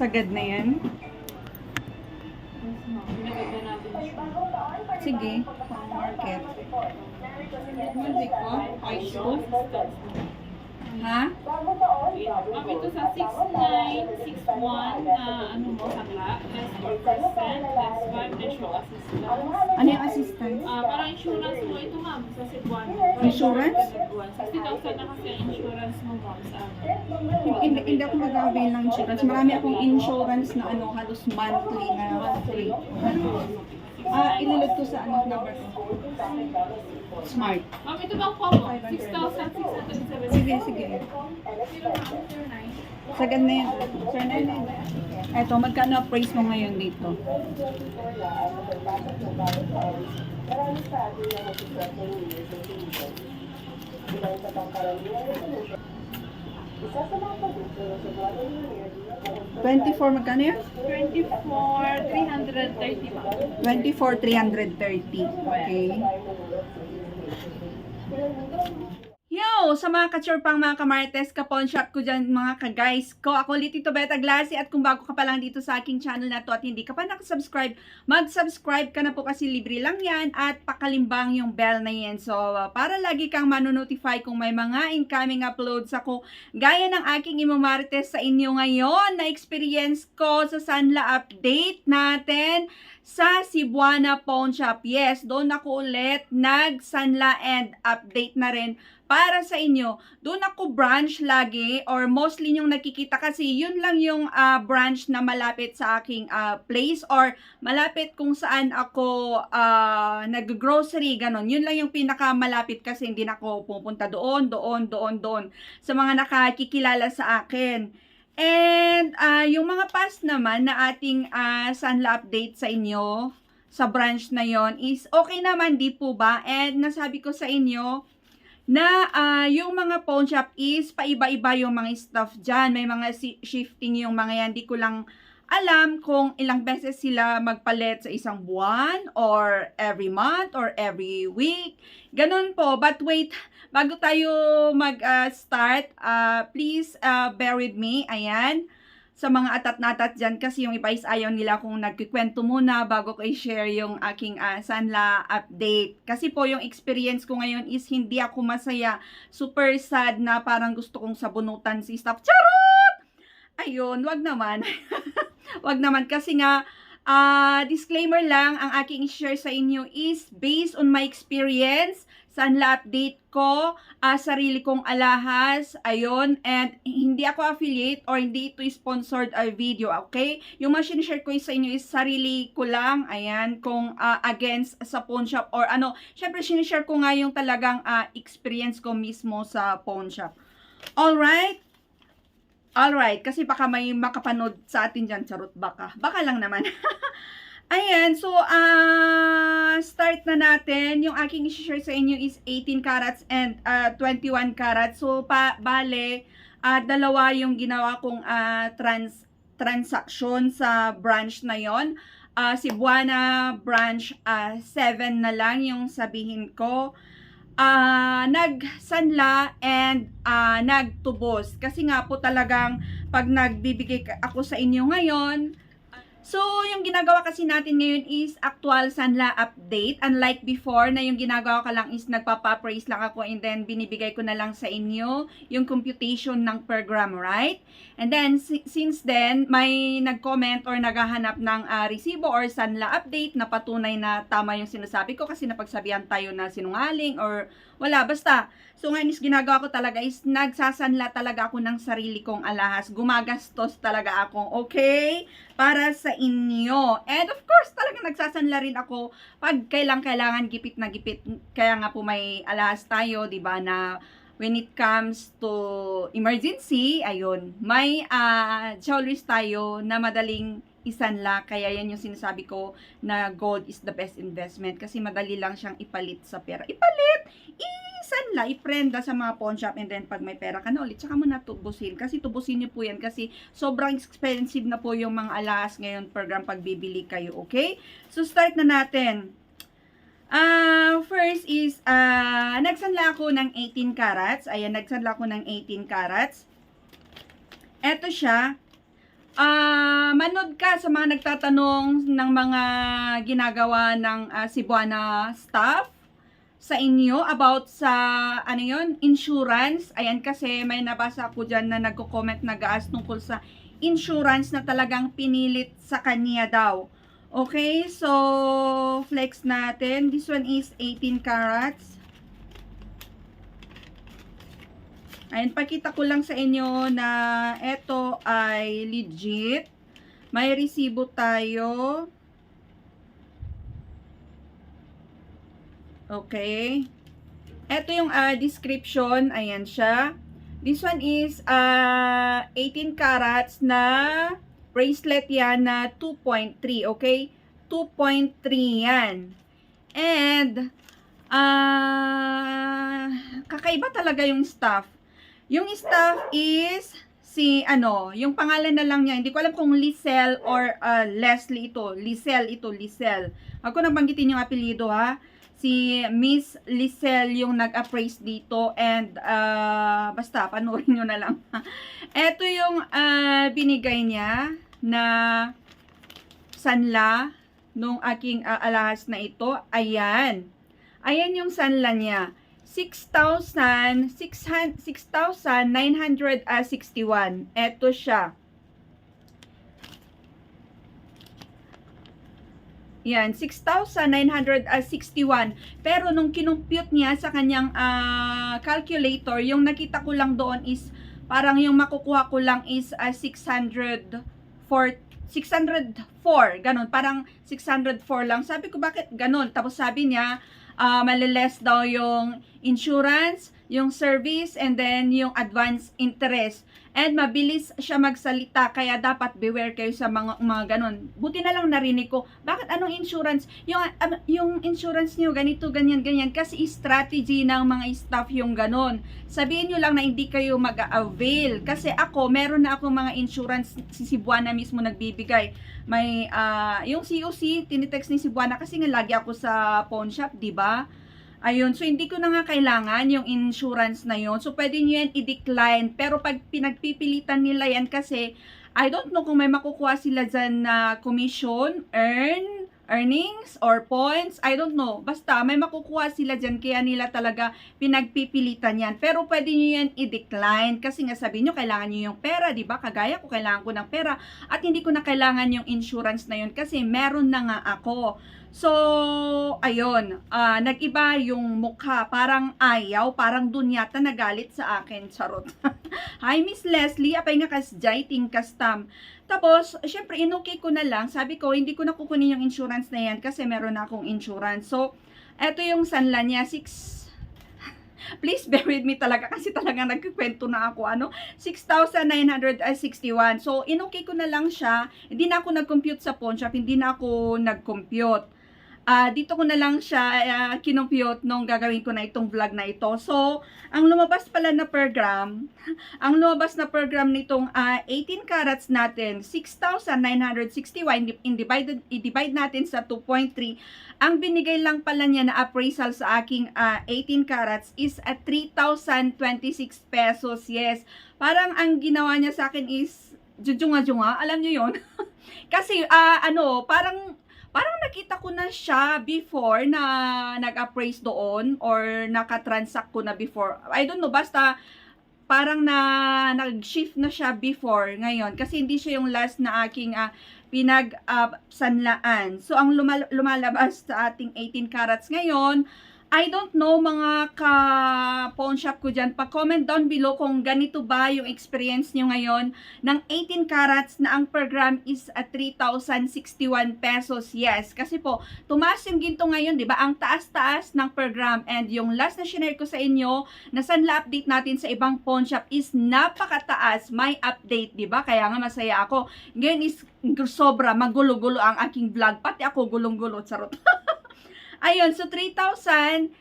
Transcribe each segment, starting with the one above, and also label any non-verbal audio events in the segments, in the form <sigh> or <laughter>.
Sagad na yan. Sige, market. Ha? Ma'am, ito sa 6961 na ano mo, sangla. Less 4%, less 5 na show assistance. Ano yung assistance? Ah, parang insurance mo ito, ma'am, sa Cebuano. Insurance? 60,000 na kasi ang insurance mo, ma'am, sa amin. Hindi, hindi ako nag-avail ng insurance. Marami akong insurance na ano, halos monthly na free. Ah, ilulod ko sa ano number ko. Smart. Ma'am, ito bang po mo? 6,670. Sige, sige. Sagad na yan. Sir na yan. Eto, magkano ang price mo ngayon dito? Twenty-four, magkano yan? 24, 330 ma'am. 24, 330. Okay. Yo! Sa mga kachorpang mga kamartes, kapon shop ko dyan mga ka-guys ko. Ako ulit ito Beta Glassy at kung bago ka pa lang dito sa aking channel na to at hindi ka pa nakasubscribe, mag-subscribe ka na po kasi libre lang yan at pakalimbang yung bell na yan. So, uh, para lagi kang manonotify kung may mga incoming uploads ako gaya ng aking imamarites sa inyo ngayon na experience ko sa Sanla update natin sa Cebuana Pawn Shop. Yes, doon ako ulit nag-Sanla and update na rin para sa inyo. Doon ako branch lagi or mostly yung nakikita kasi yun lang yung ah, branch na malapit sa aking ah, place or malapit kung saan ako ah, nag-grocery, ganon. Yun lang yung pinaka malapit kasi hindi na ako pupunta doon, doon, doon, doon sa mga nakakikilala sa akin. And ah, yung mga past naman na ating ah, Sanla update sa inyo sa branch na yon is okay naman, di po ba? And nasabi ko sa inyo na ah, yung mga pawn shop is paiba-iba yung mga stuff dyan. May mga shifting yung mga yan. Di ko lang alam kung ilang beses sila magpalit sa isang buwan or every month or every week. Ganun po. But wait, bago tayo mag-start, ah, please ah, bear with me. Ayan sa mga atat-natat dyan kasi yung iba is ayaw nila kung nagkikwento muna bago ko i-share yung aking ah, Sanla update. Kasi po yung experience ko ngayon is hindi ako masaya. Super sad na parang gusto kong sabunutan si staff. Charot! Ayun, wag naman. <laughs> wag naman kasi nga ah, disclaimer lang, ang aking i-share sa inyo is based on my experience Sanla update ko, ah, sarili kong alahas, ayun, and hindi ako affiliate or hindi ito sponsored ah, video, okay? Yung mga sinishare ko sa inyo is sarili ko lang, ayan, kung ah, against sa pawn shop or ano, syempre sinishare ko nga yung talagang ah, experience ko mismo sa pawn shop. Alright? Alright, kasi baka may makapanood sa atin dyan, charot baka. Baka lang naman. <laughs> Ayan, so, ah, start na natin. Yung aking i-share sa inyo is 18 carats and ah, 21 carats. So, pa, bale, ah, dalawa yung ginawa kong ah, trans, transaction sa branch na yon. Ah, Cebuana branch 7 na lang yung sabihin ko. Ah, nagsanla and ah, nagtubos. Kasi nga po talagang pag nagbibigay ako sa inyo ngayon, So, yung ginagawa kasi natin ngayon is actual Sanla update. Unlike before na yung ginagawa ka lang is nagpapa-praise lang ako and then binibigay ko na lang sa inyo yung computation ng per gram, right? And then, si- since then, may nag-comment or naghahanap ng ah, resibo or Sanla update na patunay na tama yung sinasabi ko kasi napagsabihan tayo na sinungaling or wala, basta. So, ngayon is ginagawa ko talaga is nagsasanla talaga ako ng sarili kong alahas. Gumagastos talaga ako, okay? Para sa inyo. And of course, talaga nagsasanla rin ako pag kailang kailangan gipit na gipit. Kaya nga po may alahas tayo, di ba, na when it comes to emergency, ayun, may uh, jewelries tayo na madaling isanla. Kaya yan yung sinasabi ko na gold is the best investment kasi madali lang siyang ipalit sa pera. Ipalit! Isanla, iprenda sa mga pawn shop and then pag may pera ka na ulit, tsaka mo na tubusin. Kasi tubusin niyo po yan kasi sobrang expensive na po yung mga alas ngayon per gram pag bibili kayo, okay? So start na natin. Ah, first is, ah, nagsanla ako ng 18 carats. Ayan, nagsanla ako ng 18 carats. Eto siya. Ah manood ka sa mga nagtatanong ng mga ginagawa ng ah, Cebuana staff sa inyo about sa ano yon insurance. Ayan kasi may nabasa ko dyan na nagko-comment na gaas tungkol sa insurance na talagang pinilit sa kanya daw. Okay, so flex natin. This one is 18 carats. Ayan, pakita ko lang sa inyo na ito ay legit. May resibo tayo. Okay. Ito yung ah, description. Ayan siya. This one is ah 18 carats na bracelet yan na 2.3. Okay? 2.3 yan. And, ah kakaiba talaga yung stuff. Yung staff is si ano, yung pangalan na lang niya. Hindi ko alam kung Lisel or uh, Leslie ito. Lisel ito, Lisel. Ako nabanggitin yung apelyido ha. Si Miss Lisel yung nag-appraise dito and uh, basta panoorin nyo na lang. <laughs> Ito yung uh, binigay niya na sanla nung aking uh, alahas na ito. Ayan. Ayan yung sanla niya. 6,600 6,961. Ito siya. Yan, 6,961. Pero nung kinumpute niya sa kanyang ah, calculator, yung nakita ko lang doon is parang yung makukuha ko lang is ah, 604 604, ganun. Parang 604 lang. Sabi ko, bakit ganun? Tapos sabi niya, uh, maliless daw yung insurance, yung service, and then yung advance interest. And mabilis siya magsalita, kaya dapat beware kayo sa mga, mga ganun. Buti na lang narinig ko, bakit anong insurance? Yung, ano, yung insurance niyo ganito, ganyan, ganyan. Kasi strategy ng mga staff yung ganun. Sabihin nyo lang na hindi kayo mag-avail. Kasi ako, meron na akong mga insurance, si Cebuana mismo nagbibigay. May, ah, yung COC, tinitext ni Cebuana kasi nga lagi ako sa pawn shop, di ba? Ayun, so hindi ko na nga kailangan yung insurance na yon. So pwede nyo yan i-decline. Pero pag pinagpipilitan nila yan kasi, I don't know kung may makukuha sila dyan na commission, earn, earnings, or points. I don't know. Basta may makukuha sila dyan kaya nila talaga pinagpipilitan yan. Pero pwede nyo yan i-decline kasi nga sabi nyo kailangan nyo yung pera, di ba? Kagaya ko kailangan ko ng pera at hindi ko na kailangan yung insurance na yun kasi meron na nga ako. So, ayun, ah, nag-iba yung mukha, parang ayaw, parang dun yata nagalit sa akin, charot. <laughs> Hi, Miss Leslie, apay nga kas jaiting custom. Tapos, syempre, inokay ko na lang, sabi ko, hindi ko na kukunin yung insurance na yan kasi meron na akong insurance. So, eto yung sanla niya, 6 <laughs> Please bear with me talaga kasi talaga nagkikwento na ako ano? 6,961 so inokay ko na lang siya. Hindi na ako nag-compute sa pawn shop. Hindi na ako nag-compute Ah, dito ko na lang siya uh, kinompute nung gagawin ko na itong vlog na ito. So, ang lumabas pala na per gram, <laughs> ang lumabas na per gram nitong ah, 18 carats natin, 6,961, i-divide, i-divide natin sa 2.3. Ang binigay lang pala niya na appraisal sa aking ah, 18 carats is at 3,026 pesos. Yes, parang ang ginawa niya sa akin is jujunga-junga, alam niyo yon <laughs> Kasi, ah, ano, parang parang nakita ko na siya before na nag-appraise doon or nakatransact ko na before. I don't know, basta parang na nag-shift na siya before ngayon kasi hindi siya yung last na aking uh, pinag uh, sanlaan. So ang lumal- lumalabas sa ating 18 carats ngayon I don't know mga ka pawn shop ko dyan. Pa-comment down below kung ganito ba yung experience nyo ngayon ng 18 carats na ang per gram is at 3,061 pesos. Yes, kasi po, tumaas yung ginto ngayon, di ba? Ang taas-taas ng per gram. And yung last na share ko sa inyo, na sanla update natin sa ibang pawn shop is napakataas. May update, di ba? Kaya nga masaya ako. Ngayon is sobra, magulo-gulo ang aking vlog. Pati ako gulong-gulo, charot. <laughs> Ayun, so 3,061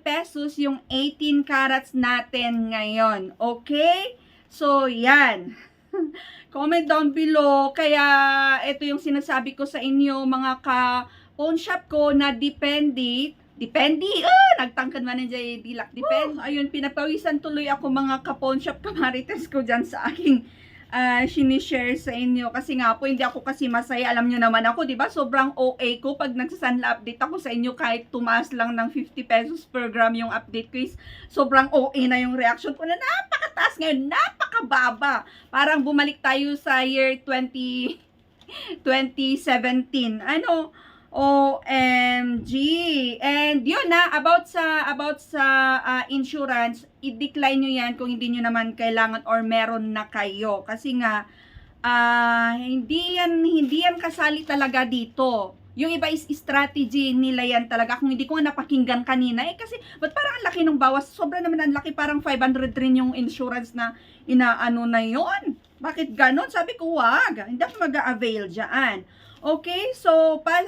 pesos yung 18 carats natin ngayon. Okay? So, yan. <laughs> Comment down below. Kaya, ito yung sinasabi ko sa inyo, mga ka-pawn shop ko na depende. Depende. Ah, nagtangkad man ng dilak. Depende. Ayun, pinapawisan tuloy ako mga ka-pawn shop kamarites ko dyan sa aking ah, sinishare sa inyo. Kasi nga po hindi ako kasi masaya. Alam nyo naman ako di ba? Sobrang OA ko. Pag nagsasanla update ako sa inyo kahit tumaas lang ng 50 pesos per gram yung update is sobrang OA na yung reaction ko na napakataas ngayon. Napakababa. Parang bumalik tayo sa year 20 2017 ano OMG. And yun na about sa about sa ah, insurance, i-decline nyo yan kung hindi nyo naman kailangan or meron na kayo kasi nga ah, hindi yan hindi yan kasali talaga dito. Yung iba is strategy nila yan talaga. Kung hindi ko nga napakinggan kanina, eh kasi, ba't parang ang laki ng bawas? Sobra naman ang laki, parang 500 rin yung insurance na inaano na yon Bakit ganon? Sabi ko, wag. Hindi ako mag-avail dyan. Okay, so, pa,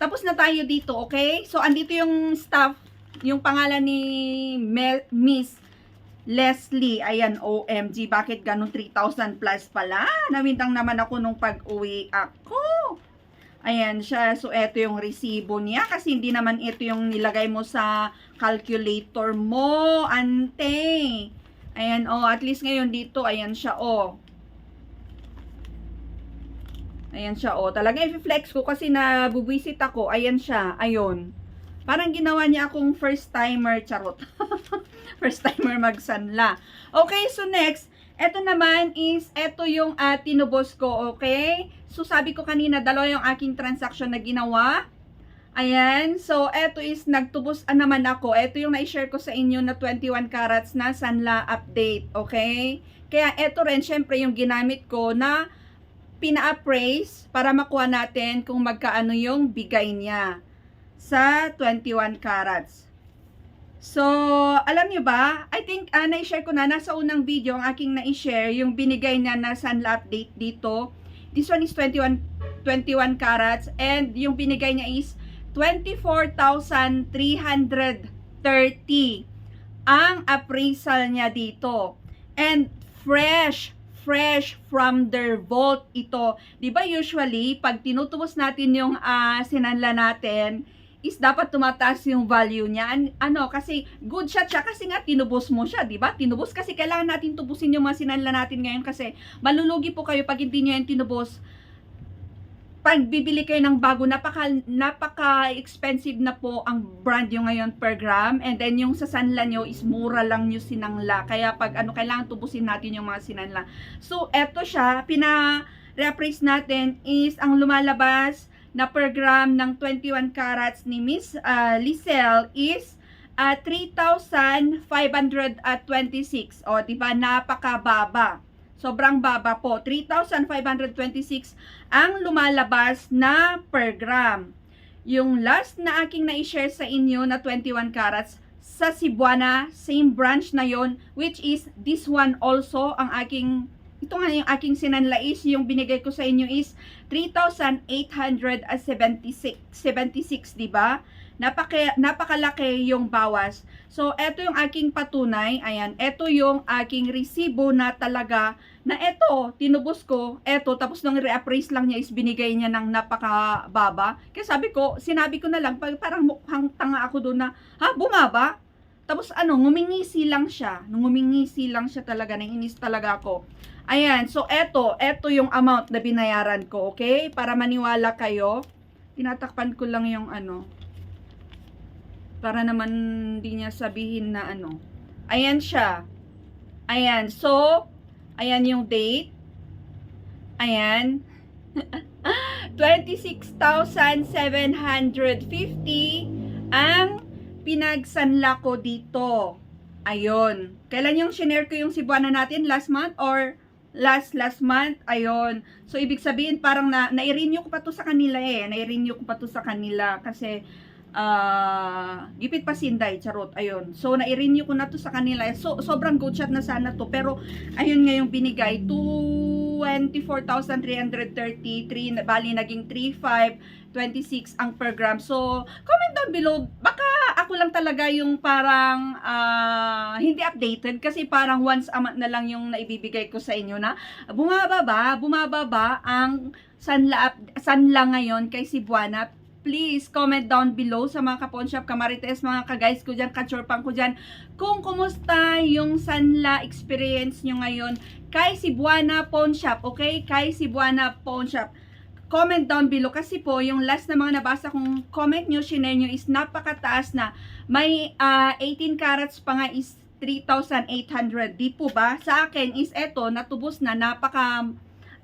tapos na tayo dito, okay? So, andito yung staff, yung pangalan ni Me- Miss Leslie. Ayan, OMG, bakit ganun 3,000 plus pala? Nawintang naman ako nung pag-uwi ako. Ayan siya. So, eto yung resibo niya. Kasi hindi naman ito yung nilagay mo sa calculator mo, ante. Ayan, oh, at least ngayon dito, ayan siya, oh. Ayan siya, oh. Talaga i-flex ko kasi nabubwisit ako. Ayan siya, ayun. Parang ginawa niya akong first timer, charot. <laughs> first timer magsanla. Okay, so next, eto naman is, eto yung uh, tinubos ko, okay? So sabi ko kanina, dalawa yung aking transaction na ginawa. Ayan, so eto is nagtubos ah, naman ako. Eto yung na-share ko sa inyo na 21 carats na Sanla update, okay? Kaya eto rin, syempre yung ginamit ko na pina-appraise para makuha natin kung magkaano yung bigay niya sa 21 carats. So, alam nyo ba, I think uh, na-share ko na, nasa unang video ang aking na-share, yung binigay niya na Sanla update dito. This one is 21, 21 carats and yung binigay niya is 24,330 ang appraisal niya dito. And fresh, fresh from their vault ito. 'Di ba usually pag tinutubos natin yung ah, sinanla natin, is dapat tumataas yung value niya. An- ano, kasi good shot siya kasi nga tinubos mo siya, 'di ba? Tinubos kasi kailangan natin tubusin yung mga sinanla natin ngayon kasi malulugi po kayo pag hindi niyo yan tinubos pag bibili kayo ng bago, napaka, napaka-expensive na po ang brand yung ngayon per gram. And then yung sa sanla nyo is mura lang nyo sinangla. Kaya pag ano, kailangan tubusin natin yung mga sinanla. So, eto siya, pina-reappraise natin is ang lumalabas na per gram ng 21 carats ni Miss uh, Lisel is uh, 3,526. O, diba? Napakababa. Sobrang baba po. 3,526 ang lumalabas na per gram. Yung last na aking na-share sa inyo na 21 carats sa Cebuana, same branch na yon which is this one also ang aking ito nga yung aking sinanlais, yung binigay ko sa inyo is 3,876, 76, di ba? Napaka, napakalaki yung bawas. So, eto yung aking patunay. Ayan, eto yung aking resibo na talaga na eto, tinubos ko, eto, tapos nung reappraise lang niya is binigay niya ng napakababa. Kaya sabi ko, sinabi ko na lang, parang mukhang tanga ako doon na, ha, bumaba? Tapos ano, ngumingisi lang siya. Ngumingisi lang siya talaga, naiinis talaga ako. Ayan, so eto, eto yung amount na binayaran ko, okay? Para maniwala kayo. Tinatakpan ko lang yung ano. Para naman hindi niya sabihin na ano. Ayan siya. Ayan, so, ayan yung date. Ayan. <laughs> 26,750 ang pinagsanla ko dito. Ayun. Kailan yung shinare ko yung Cebuana natin? Last month or last last month? Ayun. So, ibig sabihin parang na, nai-renew ko pa to sa kanila eh. Nai-renew ko pa to sa kanila kasi ah gipit pa sinday, charot, ayun. So, nai-renew ko na to sa kanila. So, sobrang good shot na sana to. Pero, ayun nga yung binigay. 24,333, na- bali naging 3,526 ang per gram. So, comment down below. Baka ako lang talaga yung parang ah, hindi updated kasi parang once a month na lang yung naibibigay ko sa inyo na bumaba ba, bumaba ba ang sanla, sanla ngayon kay Cebuana please comment down below sa mga ka-pawn shop, kamarites, mga ka-guys ko dyan, ka-chorpang ko dyan, kung kumusta yung Sanla experience nyo ngayon kay Cebuana Pawn Shop, okay? Kay Cebuana Pawn Shop. Comment down below kasi po, yung last na mga nabasa kong comment nyo, shinare nyo is napakataas na. May ah, 18 carats pa nga is 3,800. Di po ba? Sa akin is eto, natubos na, napaka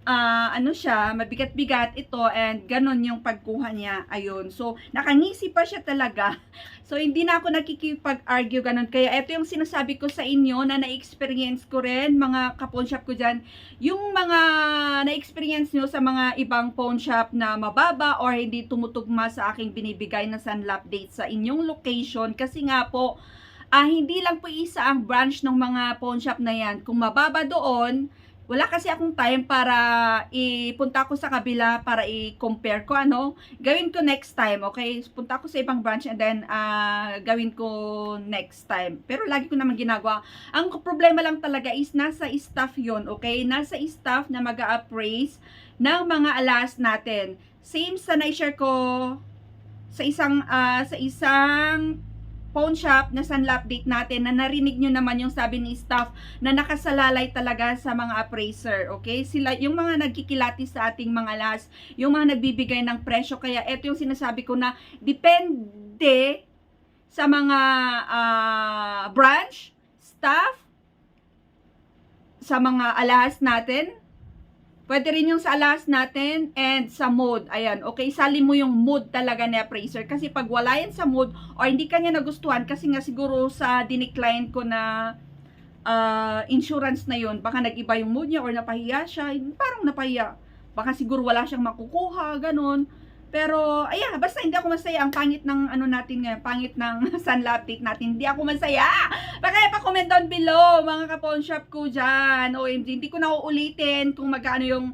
ah, ano siya, mabigat-bigat ito and ganun yung pagkuha niya. Ayun. So, nakangisi pa siya talaga. <laughs> So, hindi na ako nakikipag-argue ganun. Kaya ito yung sinasabi ko sa inyo na na-experience ko rin, mga ka-pawn shop ko dyan. Yung mga na-experience nyo sa mga ibang pawn shop na mababa or hindi tumutugma sa aking binibigay na sunlap date sa inyong location. Kasi nga po, ah, hindi lang po isa ang branch ng mga pawn shop na yan. Kung mababa doon, wala kasi akong time para ipunta ko sa kabila para i-compare ko ano. Gawin ko next time, okay? Punta ako sa ibang branch and then ah, gawin ko next time. Pero lagi ko naman ginagawa. Ang problema lang talaga is nasa staff yon okay? Nasa staff na mag appraise ng mga alas natin. Same sa na-share ko sa isang ah, sa isang pawn shop na sunlap date natin na narinig nyo naman yung sabi ni staff na nakasalalay talaga sa mga appraiser, okay? Sila, yung mga nagkikilati sa ating mga las, yung mga nagbibigay ng presyo, kaya ito yung sinasabi ko na depende sa mga ah, branch, staff, sa mga alahas natin, Pwede rin yung sa alas natin and sa mood. Ayan, okay? Sali mo yung mood talaga ni appraiser. Kasi pag wala yan sa mood or hindi kanya nagustuhan, kasi nga siguro sa dinicline ko na ah, insurance na yun, baka nag-iba yung mood niya or napahiya siya. Parang napahiya. Baka siguro wala siyang makukuha, ganun. Pero, ayan, basta hindi ako masaya. Ang pangit ng ano natin ngayon, pangit ng <laughs> sunlap date natin. Hindi ako masaya. Baka pa-comment down below, mga ka-pawn shop ko dyan. OMG, hindi ko na uulitin kung magkano yung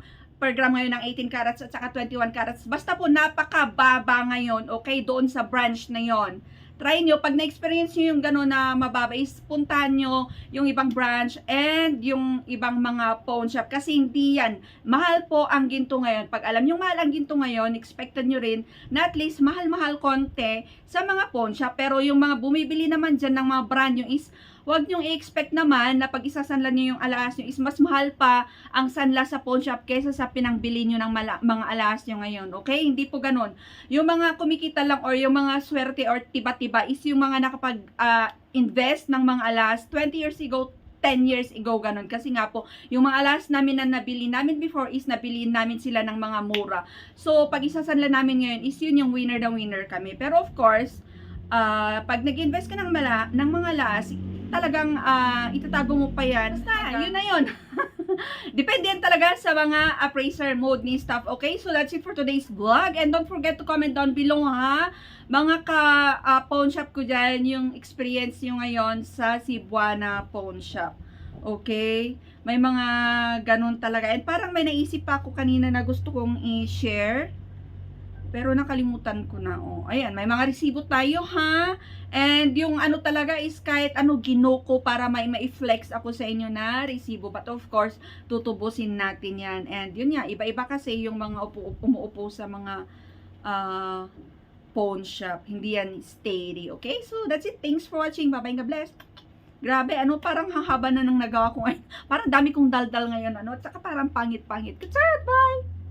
per gram ngayon ng 18 carats at saka 21 carats. Basta po, napakababa ngayon, okay, doon sa branch na yon try nyo, pag na-experience nyo yung gano'n na mababa, is puntahan nyo yung ibang branch and yung ibang mga pawn shop. Kasi hindi yan. Mahal po ang ginto ngayon. Pag alam nyo mahal ang ginto ngayon, expected nyo rin na at least mahal-mahal konti sa mga pawn shop. Pero yung mga bumibili naman dyan ng mga brand yung is Huwag niyong i-expect naman na pag isasanla niyo yung alaas niyo is mas mahal pa ang sanla sa pawn shop kaysa sa pinangbili niyo ng mga alaas niyo ngayon. Okay? Hindi po ganun. Yung mga kumikita lang or yung mga swerte or tiba-tiba is yung mga nakapag-invest ng mga alas 20 years ago, 10 years ago, ganun. Kasi nga po, yung mga alas namin na nabili namin before is nabili namin sila ng mga mura. So, pag isasanla namin ngayon is yun yung winner na winner kami. Pero of course, ah, pag nag-invest ka ng, mala, ng mga las, talagang ah, itatago mo pa yan. Basta, yun na yun. <laughs> Depende yan talaga sa mga appraiser mode ni staff. Okay, so that's it for today's vlog. And don't forget to comment down below ha. Mga ka ah, pawn shop ko dyan, yung experience nyo ngayon sa Cebuana Pawn Shop. Okay? May mga ganun talaga. And parang may naisip pa ako kanina na gusto kong i-share. Pero nakalimutan ko na. Oh. Ayan, may mga resibo tayo ha. And yung ano talaga is kahit ano ginoko para may ma-flex ako sa inyo na resibo. But of course, tutubusin natin yan. And yun nga, iba-iba kasi yung mga upo, umuupo sa mga ah, pawn shop. Hindi yan steady. Okay? So, that's it. Thanks for watching. Bye-bye. God bless. Grabe, ano, parang hahaba na nung nagawa ko ngayon. <laughs> Parang dami kong daldal ngayon, ano, at saka parang pangit-pangit. Good bye!